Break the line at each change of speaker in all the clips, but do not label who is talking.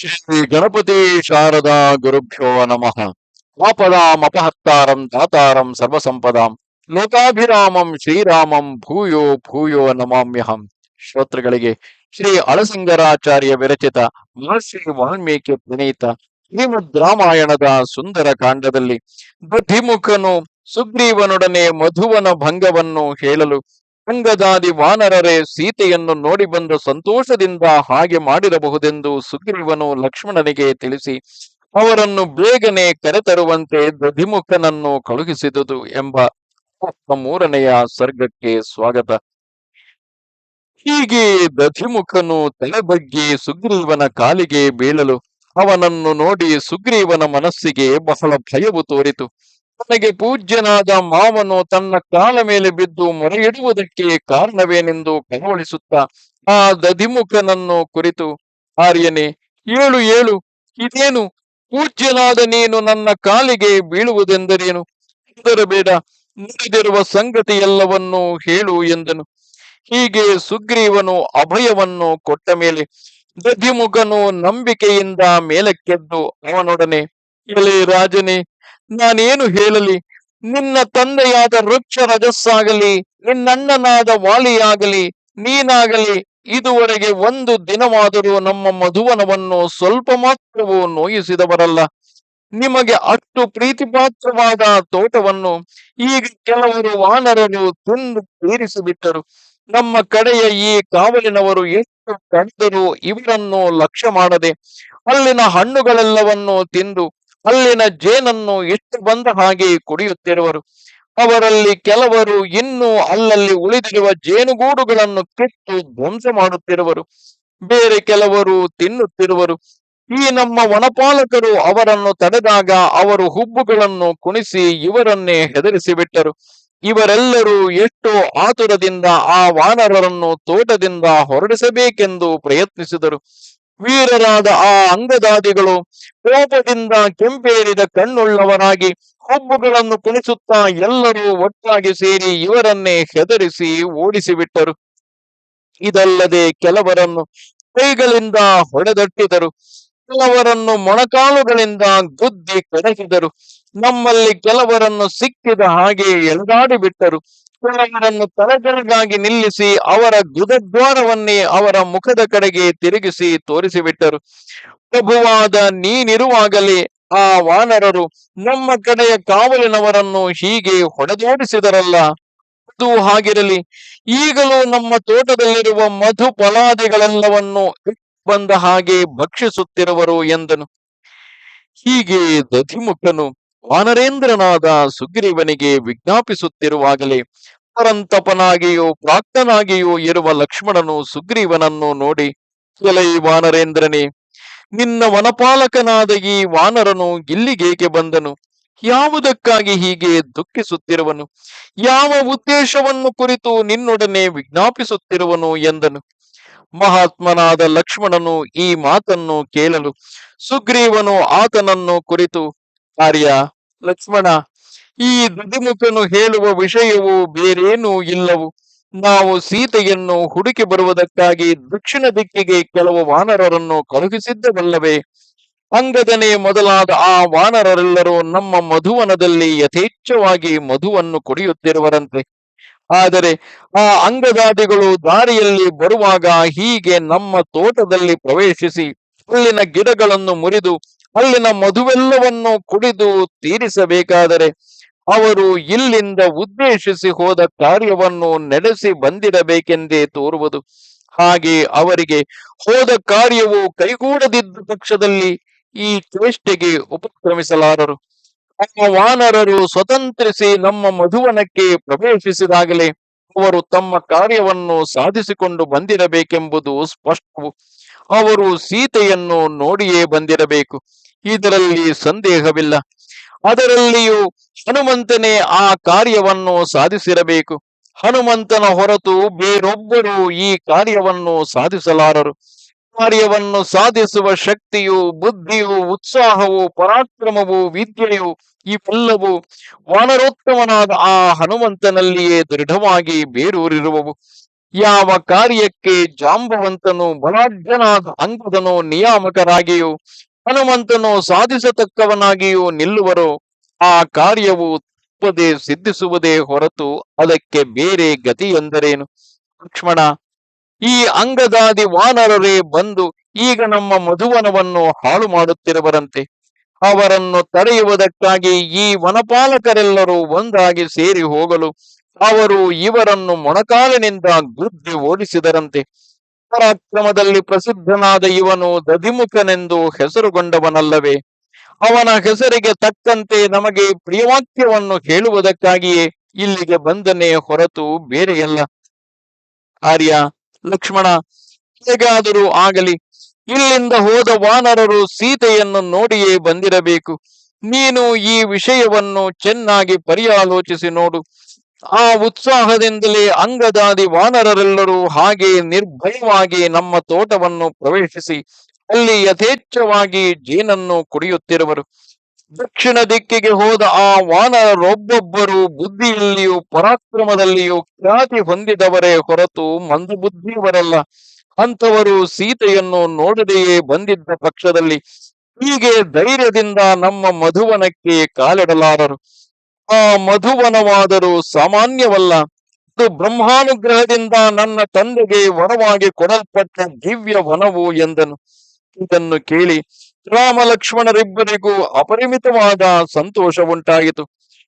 ಶ್ರೀ ಗಣಪತಿ ಶಾರದಾ ಗುರುಭ್ಯೋ ನಮಃ. ಆಪದಾಮಪಹರ್ತಾರಂ ದಾತಾರಂ ಸರ್ವಸಂಪದಾಂ. ಲೋಕಾಭಿರಾಮಂ ಶ್ರೀರಾಮಂ ಭೂಯೋ ಭೂಯೋ ನಮಾಮ್ಯಹಂ. ಶ್ರೋತೃಗಳಿಗೆ ಶ್ರೀ ಅಳಸಿಂಗರಾಚಾರ್ಯ ವಿರಚಿತ ಮಹರ್ಷಿ ವಾಲ್ಮೀಕಿ ಪ್ರಣೀತ ಶ್ರೀಮದ್ ರಾಮಾಯಣದ ಸುಂದರ ಕಾಂಡದಲ್ಲಿ ಬುದ್ಧಿಮುಖನು ಸುಗ್ರೀವನೊಡನೆ ಮಧುವನ ಭಂಗವನ್ನು ಹೇಳಲು ಅಂಗದಾದಿ ವಾನರರೇ, ಸೀತೆಯನ್ನು ನೋಡಿ ಬಂದು ಸಂತೋಷದಿಂದ ಹಾಗೆ ಮಾಡಿರಬಹುದೆಂದು ಸುಗ್ರೀವನು ಲಕ್ಷ್ಮಣನಿಗೆ ತಿಳಿಸಿ, ಅವರನ್ನು ಬೇಗನೆ ಕರೆತರುವಂತೆ ದಧಿಮುಖನನ್ನು ಕಳುಹಿಸಿದುದು ಎಂಬ ಮೂರನೆಯ ಸರ್ಗಕ್ಕೆ ಸ್ವಾಗತ. ಹೀಗೆ ದಧಿಮುಖನು ತಲೆ ಬಗ್ಗೆ ಸುಗ್ರೀವನ ಕಾಲಿಗೆ ಬೀಳಲು, ಅವನನ್ನು ನೋಡಿ ಸುಗ್ರೀವನ ಮನಸ್ಸಿಗೆ ಬಹಳ ಭಯವು ತೋರಿತು. ತನಗೆ ಪೂಜ್ಯನಾದ ಮಾವನು ತನ್ನ ಕಾಲ ಮೇಲೆ ಬಿದ್ದು ಮೊರೆಯಿಡುವುದಕ್ಕೆ ಕಾರಣವೇನೆಂದು ಕಳವಳಿಸುತ್ತಾ ಆ ದಧಿಮುಖನನ್ನು ಕುರಿತು, ಆರ್ಯನೇ, ಏಳು ಏಳು, ಇದೇನು? ಪೂಜ್ಯನಾದ ನೀನು ನನ್ನ ಕಾಲಿಗೆ ಬೀಳುವುದೆಂದರೇನು? ಬೇಡ, ನಡೆದಿರುವ ಸಂಗತಿ ಎಲ್ಲವನ್ನೂ ಹೇಳು, ಎಂದನು. ಹೀಗೆ ಸುಗ್ರೀವನು ಅಭಯವನ್ನು ಕೊಟ್ಟ ಮೇಲೆ ದಧಿಮುಖನು ನಂಬಿಕೆಯಿಂದ ಮೇಲಕ್ಕೆದ್ದು ಅವನೊಡನೆ, ಎಲೆ ರಾಜನೇ ನಾನೇನು ಹೇಳಲಿ? ನಿನ್ನ ತಂದೆಯಾದ ವೃಕ್ಷ ರಜಸ್ಸಾಗಲಿ ನಿನ್ನಣ್ಣನಾದ ವಾಲಿಯಾಗಲಿ, ನೀನಾಗಲಿ, ಇದುವರೆಗೆ ಒಂದು ದಿನವಾದರೂ ನಮ್ಮ ಮಧುವನವನ್ನು ಸ್ವಲ್ಪ ಮಾತ್ರವೂ ನೋಯಿಸಿದವರಲ್ಲ. ನಿಮಗೆ ಅಷ್ಟು ಪ್ರೀತಿಪಾತ್ರವಾದ ತೋಟವನ್ನು ಈಗ ಕೆಲವರು ವಾನರರು ತಿಂದು ತೀರಿಸಿಬಿಟ್ಟರು. ನಮ್ಮ ಕಡೆಯ ಈ ಕಾವಲಿನವರು ಎಷ್ಟು ಕಡಿದರೂ ಇವರನ್ನು ಲಕ್ಷ್ಯ ಮಾಡದೆ, ಅಲ್ಲಿನ ಹಣ್ಣುಗಳೆಲ್ಲವನ್ನು ತಿಂದು ಅಲ್ಲಿನ ಜೇನನ್ನು ಎಷ್ಟು ಬಂದ ಹಾಗೆ ಕುಡಿಯುತ್ತಿರುವರು. ಅವರಲ್ಲಿ ಕೆಲವರು ಇನ್ನೂ ಅಲ್ಲಲ್ಲಿ ಉಳಿದಿರುವ ಜೇನುಗೂಡುಗಳನ್ನು ಕಿತ್ತು ಧ್ವಂಸ ಮಾಡುತ್ತಿರುವರು. ಬೇರೆ ಕೆಲವರು ತಿನ್ನುತ್ತಿರುವರು. ಈ ನಮ್ಮ ವನಪಾಲಕರು ಅವರನ್ನು ತಡೆದಾಗ ಅವರು ಹುಬ್ಬುಗಳನ್ನು ಕುಣಿಸಿ ಇವರನ್ನೇ ಹೆದರಿಸಿಬಿಟ್ಟರು. ಇವರೆಲ್ಲರೂ ಎಷ್ಟು ಆತುರದಿಂದ ಆ ವಾನರರನ್ನು ತೋಟದಿಂದ ಹೊರಡಿಸಬೇಕೆಂದು ಪ್ರಯತ್ನಿಸಿದರು. ವೀರರಾದ ಆ ಅಂಗದಾದಿಗಳು ಕೋಪದಿಂದ ಕೆಂಪೇರಿದ ಕಣ್ಣುಳ್ಳವರಾಗಿ ಹುಬ್ಬುಗಳನ್ನು ಕುಣಿಸುತ್ತಾ ಎಲ್ಲರೂ ಒಟ್ಟಾಗಿ ಸೇರಿ ಇವರನ್ನೇ ಹೆದರಿಸಿ ಓಡಿಸಿಬಿಟ್ಟರು. ಇದಲ್ಲದೆ ಕೆಲವರನ್ನು ಕೈಗಳಿಂದ ಹೊಡೆದಟ್ಟಿದರು. ಕೆಲವರನ್ನು ಮೊಣಕಾಲುಗಳಿಂದ ಗುದ್ದಿ ಕೆಡಹಿದರು ನಮ್ಮಲ್ಲಿ ಕೆಲವರನ್ನು ಸಿಕ್ಕಿದ ಹಾಗೆ ಎಳೆದಾಡಿ ಬಿಟ್ಟರು. ಕೆಲವರನ್ನು ತಲೆಕೆಳಗಾಗಿ ನಿಲ್ಲಿಸಿ ಅವರ ಗುದದ್ವಾರವನ್ನೇ ಅವರ ಮುಖದ ಕಡೆಗೆ ತಿರುಗಿಸಿ ತೋರಿಸಿಬಿಟ್ಟರು. ಪ್ರಭುವಾದ, ನೀನಿರುವಾಗಲೇ ಆ ವಾನರರು ನಮ್ಮ ಕಡೆಯ ಕಾವಲಿನವರನ್ನು ಹೀಗೆ ಹೊಡೆದೋಡಿಸಿದರಲ್ಲ. ಅದು ಹಾಗಿರಲಿ. ಈಗಲೂ ನಮ್ಮ ತೋಟದಲ್ಲಿರುವ ಮಧು ಫಲಾದಿಗಳೆಲ್ಲವನ್ನು ಬಂದ ಹಾಗೆ ಭಕ್ಷಿಸುತ್ತಿರುವರು ಎಂದನು. ಹೀಗೆ ದಧಿಮುಖನು ವಾನರೇಂದ್ರನಾದ ಸುಗ್ರೀವನಿಗೆ ವಿಜ್ಞಾಪಿಸುತ್ತಿರುವಾಗಲೇ ಪರಂತಪನಾಗಿಯೂ ಪ್ರಾಕ್ತನಾಗಿಯೂ ಇರುವ ಲಕ್ಷ್ಮಣನು ಸುಗ್ರೀವನನ್ನು ನೋಡಿ ಕೆಲೈ ವಾನರೇಂದ್ರನೇ, ನಿನ್ನ ವನಪಾಲಕನಾದ ಈ ವಾನರನು ಇಲ್ಲಿಗೇಕೆ ಬಂದನು? ಯಾವುದಕ್ಕಾಗಿ ಹೀಗೆ ದುಃಖಿಸುತ್ತಿರುವನು? ಯಾವ ಉದ್ದೇಶವನ್ನು ಕುರಿತು ನಿನ್ನೊಡನೆ ವಿಜ್ಞಾಪಿಸುತ್ತಿರುವನು? ಎಂದನು. ಮಹಾತ್ಮನಾದ ಲಕ್ಷ್ಮಣನು ಈ ಮಾತನ್ನು ಕೇಳಲು ಸುಗ್ರೀವನು ಆತನನ್ನು ಕುರಿತು ಆರ್ಯ ಲಕ್ಷ್ಮಣ, ಈ ದುದಿಮುಖನು ಹೇಳುವ ವಿಷಯವು ಬೇರೇನೂ ಇಲ್ಲವು. ನಾವು ಸೀತೆಯನ್ನು ಹುಡುಕಿ ಬರುವುದಕ್ಕಾಗಿ ದಕ್ಷಿಣ ದಿಕ್ಕಿಗೆ ಕೆಲವು ವಾನರರನ್ನು ಕಳುಹಿಸಿದ್ದವಲ್ಲವೇ? ಅಂಗದನೆ ಮೊದಲಾದ ಆ ವಾನರರೆಲ್ಲರೂ ನಮ್ಮ ಮಧುವನದಲ್ಲಿ ಯಥೇಚ್ಛವಾಗಿ ಮಧುವನ್ನು ಕುಡಿಯುತ್ತಿರುವರಂತೆ. ಆದರೆ ಆ ಅಂಗದಾದಿಗಳು ದಾರಿಯಲ್ಲಿ ಬರುವಾಗ ಹೀಗೆ ನಮ್ಮ ತೋಟದಲ್ಲಿ ಪ್ರವೇಶಿಸಿ ಅಲ್ಲಿನ ಗಿಡಗಳನ್ನು ಮುರಿದು ಅಲ್ಲಿನ ಮಧುವೆಲ್ಲವನ್ನು ಕುಡಿದು ತೀರಿಸಬೇಕಾದರೆ ಅವರು ಇಲ್ಲಿಂದ ಉದ್ದೇಶಿಸಿ ಹೋದ ಕಾರ್ಯವನ್ನು ನಡೆಸಿ ಬಂದಿರಬೇಕೆಂದೇ ತೋರುವುದು. ಹಾಗೆ ಅವರಿಗೆ ಹೋದ ಕಾರ್ಯವು ಕೈಗೂಡದಿದ್ದ ಪಕ್ಷದಲ್ಲಿ ಈ ಚೇಷ್ಟೆಗೆ ಉಪಕ್ರಮಿಸಲಾರರು. ನಮ್ಮ ವಾನರರು ಸ್ವತಂತ್ರಿಸಿ ನಮ್ಮ ಮಧುವನಕ್ಕೆ ಪ್ರವೇಶಿಸಿದಾಗಲೇ ಅವರು ತಮ್ಮ ಕಾರ್ಯವನ್ನು ಸಾಧಿಸಿಕೊಂಡು ಬಂದಿರಬೇಕೆಂಬುದು ಸ್ಪಷ್ಟವು. ಅವರು ಸೀತೆಯನ್ನು ನೋಡಿಯೇ ಬಂದಿರಬೇಕು. ಇದರಲ್ಲಿ ಸಂದೇಹವಿಲ್ಲ. ಅದರಲ್ಲಿಯೂ ಹನುಮಂತನೇ ಆ ಕಾರ್ಯವನ್ನು ಸಾಧಿಸಿರಬೇಕು. ಹನುಮಂತನ ಹೊರತು ಬೇರೊಬ್ಬರು ಈ ಕಾರ್ಯವನ್ನು ಸಾಧಿಸಲಾರರು. ಕಾರ್ಯವನ್ನು ಸಾಧಿಸುವ ಶಕ್ತಿಯು, ಬುದ್ಧಿಯು, ಉತ್ಸಾಹವು, ಪರಾಕ್ರಮವು, ವಿದ್ಯೆಯು ಇವೆಲ್ಲವೂ ವಾನರೋತ್ತಮನಾದ ಆ ಹನುಮಂತನಲ್ಲಿಯೇ ದೃಢವಾಗಿ ಬೇರೂರಿರುವವು. ಯಾವ ಕಾರ್ಯಕ್ಕೆ ಜಾಂಬವಂತನು ಬಲಾಢ್ಯನಾದ ಅಂಗದನು ನಿಯಾಮಕರಾಗಿಯೂ ಹನುಮಂತನು ಸಾಧಿಸತಕ್ಕವನಾಗಿಯೂ ನಿಲ್ಲುವರೋ. ಆ ಕಾರ್ಯವು ತಪ್ಪದೆ ಸಿದ್ಧಿಸುವುದೇ ಹೊರತು ಅದಕ್ಕೆ ಬೇರೆ ಗತಿ ಎಂದರೇನು? ಲಕ್ಷ್ಮಣ, ಈ ಅಂಗದಾದಿ ವಾನರರೇ ಬಂದು ಈಗ ನಮ್ಮ ಮಧುವನವನ್ನು ಹಾಳು ಮಾಡುತ್ತಿರುವರಂತೆ. ಅವರನ್ನು ತಡೆಯುವುದಕ್ಕಾಗಿ ಈ ವನಪಾಲಕರೆಲ್ಲರೂ ಒಂದಾಗಿ ಸೇರಿ ಹೋಗಲು ಅವರು ಇವರನ್ನು ಮೊಣಕಾಲಿನಿಂದ ಗುದ್ದಿ ಓಡಿಸಿದರಂತೆ. ಪರಾಕ್ರಮದಲ್ಲಿ ಪ್ರಸಿದ್ಧನಾದ ಇವನು ದಧಿಮುಖನೆಂದು ಹೆಸರುಗೊಂಡವನಲ್ಲವೇ. ಅವನ ಹೆಸರಿಗೆ ತಕ್ಕಂತೆ ನಮಗೆ ಪ್ರಿಯವಾಕ್ಯವನ್ನು ಹೇಳುವುದಕ್ಕಾಗಿಯೇ ಇಲ್ಲಿಗೆ ಬಂದನೇ ಹೊರತು ಬೇರೆಯಲ್ಲ. ಆರ್ಯ, ಲಕ್ಷ್ಮಣ, ಹೇಗಾದರೂ ಆಗಲಿ, ಇಲ್ಲಿಂದ ಹೋದ ವಾನರರು ಸೀತೆಯನ್ನು ನೋಡಿಯೇ ಬಂದಿರಬೇಕು. ನೀನು ಈ ವಿಷಯವನ್ನು ಚೆನ್ನಾಗಿ ಪರ್ಯಾಲೋಚಿಸಿ ನೋಡು. ಆ ಉತ್ಸಾಹದಿಂದಲೇ ಅಂಗದಾದಿ ವಾನರರೆಲ್ಲರೂ ಹಾಗೆ ನಿರ್ಭಯವಾಗಿ ನಮ್ಮ ತೋಟವನ್ನು ಪ್ರವೇಶಿಸಿ ಅಲ್ಲಿ ಯಥೇಚ್ಛವಾಗಿ ಜೇನನ್ನು ಕುಡಿಯುತ್ತಿರುವರು. ದಕ್ಷಿಣ ದಿಕ್ಕಿಗೆ ಹೋದ ಆ ವಾನರರೊಬ್ಬೊಬ್ಬರು ಬುದ್ಧಿಯಲ್ಲಿಯೂ ಪರಾಕ್ರಮದಲ್ಲಿಯೂ ಖ್ಯಾತಿ ಹೊಂದಿದವರೇ ಹೊರತು ಮಂದಬುದ್ಧಿವರಲ್ಲ ಅಂಥವರು ಸೀತೆಯನ್ನು ನೋಡದೆಯೇ ಬಂದಿದ್ದ ಪಕ್ಷದಲ್ಲಿ ಹೀಗೆ ಧೈರ್ಯದಿಂದ ನಮ್ಮ ಮಧುವನಕ್ಕೆ ಕಾಲಿಡಲಾರರು. ಆ ಮಧುವನವಾದರೂ ಸಾಮಾನ್ಯವಲ್ಲ. ಇದು ಬ್ರಹ್ಮಾನುಗ್ರಹದಿಂದ ನನ್ನ ತಂದೆಗೆ ವರವಾಗಿ ಕೊಡಲ್ಪಟ್ಟ ದಿವ್ಯ ವನವು ಎಂದನು. ಇದನ್ನು ಕೇಳಿ ರಾಮ ಲಕ್ಷ್ಮಣರಿಬ್ಬರಿಗೂ ಅಪರಿಮಿತವಾದ ಸಂತೋಷ ಉಂಟಾಯಿತು.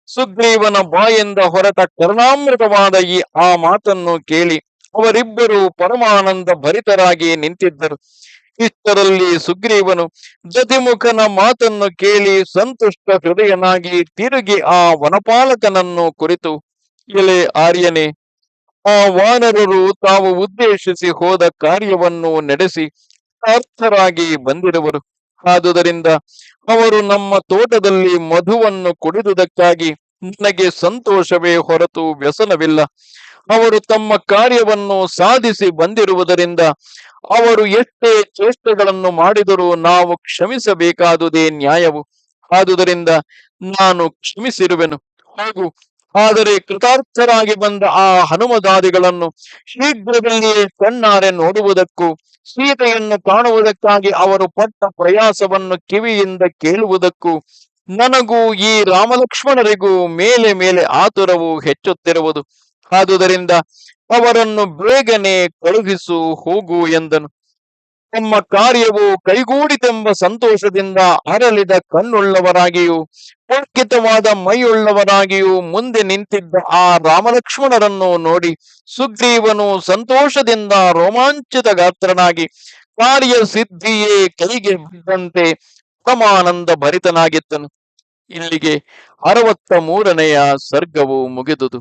ಸುಗ್ರೀವನ ಬಾಯಿಂದ ಹೊರತ ಕರುಣಾಮೃತವಾದ ಈ ಆ ಮಾತನ್ನು ಕೇಳಿ ಅವರಿಬ್ಬರು ಪರಮಾನಂದ ಭರಿತರಾಗಿ ನಿಂತಿದ್ದರು. ಇಷ್ಟರಲ್ಲಿ ಸುಗ್ರೀವನು ಜತಿಮುಖನ ಮಾತನ್ನು ಕೇಳಿ ಸಂತುಷ್ಟ ಹೃದಯನಾಗಿ ತಿರುಗಿ ಆ ವನಪಾಲಕನನ್ನು ಕುರಿತು, ಎಲೆ ಆರ್ಯನೇ, ಆ ವಾನರರು ತಾವು ಉದ್ದೇಶಿಸಿ ಹೋದ ಕಾರ್ಯವನ್ನು ನಡೆಸಿ ಅರ್ಥರಾಗಿ ಬಂದಿರುವರು. ಆದುದರಿಂದ ಅವರು ನಮ್ಮ ತೋಟದಲ್ಲಿ ಮಧುವನ್ನು ಕುಡಿದುದಕ್ಕಾಗಿ ನನಗೆ ಸಂತೋಷವೇ ಹೊರತು ವ್ಯಸನವಿಲ್ಲ. ಅವರು ತಮ್ಮ ಕಾರ್ಯವನ್ನು ಸಾಧಿಸಿ ಬಂದಿರುವುದರಿಂದ ಅವರು ಎಷ್ಟೇ ಚೇಷ್ಟೆಗಳನ್ನು ಮಾಡಿದರೂ ನಾವು ಕ್ಷಮಿಸಬೇಕಾದುದೇ ನ್ಯಾಯವು. ಆದುದರಿಂದ ನಾನು ಕ್ಷಮಿಸಿರುವೆನು. ಹಾಗೂ ಆದರೆ ಕೃತಾರ್ಥರಾಗಿ ಬಂದ ಆ ಹನುಮದಾದಿಗಳನ್ನು ಶೀಘ್ರದಲ್ಲಿಯೇ ಕಣ್ಣಾರೆ ನೋಡುವುದಕ್ಕೂ, ಸೀತೆಯನ್ನು ಕಾಣುವುದಕ್ಕಾಗಿ ಅವರು ಪಟ್ಟ ಪ್ರಯಾಸವನ್ನು ಕಿವಿಯಿಂದ ಕೇಳುವುದಕ್ಕೂ, ನನಗೂ ಈ ರಾಮಲಕ್ಷ್ಮಣರಿಗೂ ಮೇಲೆ ಮೇಲೆ ಆತುರವು ಹೆಚ್ಚುತ್ತಿರುವುದು. ಆದುದರಿಂದ ಅವರನ್ನು ಬೇಗನೆ ಕಳುಹಿಸು, ಹೋಗು ಎಂದನು. ತಮ್ಮ ಕಾರ್ಯವು ಕೈಗೂಡಿತೆಂಬ ಸಂತೋಷದಿಂದ ಅರಳಿದ ಕಣ್ಣುಳ್ಳವರಾಗಿಯೂ ಪುಲ್ಕಿತವಾದ ಮೈಯುಳ್ಳವರಾಗಿಯೂ ಮುಂದೆ ನಿಂತಿದ್ದ ಆ ರಾಮಲಕ್ಷ್ಮಣರನ್ನು ನೋಡಿ ಸುಗ್ರೀವನು ಸಂತೋಷದಿಂದ ರೋಮಾಂಚಿತ ಗಾತ್ರನಾಗಿ ಕಾರ್ಯ ಸಿದ್ಧಿಯೇ ಕೈಗೆ ಬಿದ್ದಂತೆ ಪರಮಾನಂದ ಭರಿತನಾಗಿದ್ದನು. ಇಲ್ಲಿಗೆ ಅರವತ್ತ ಮೂರನೆಯ ಸರ್ಗವು ಮುಗಿದುದು.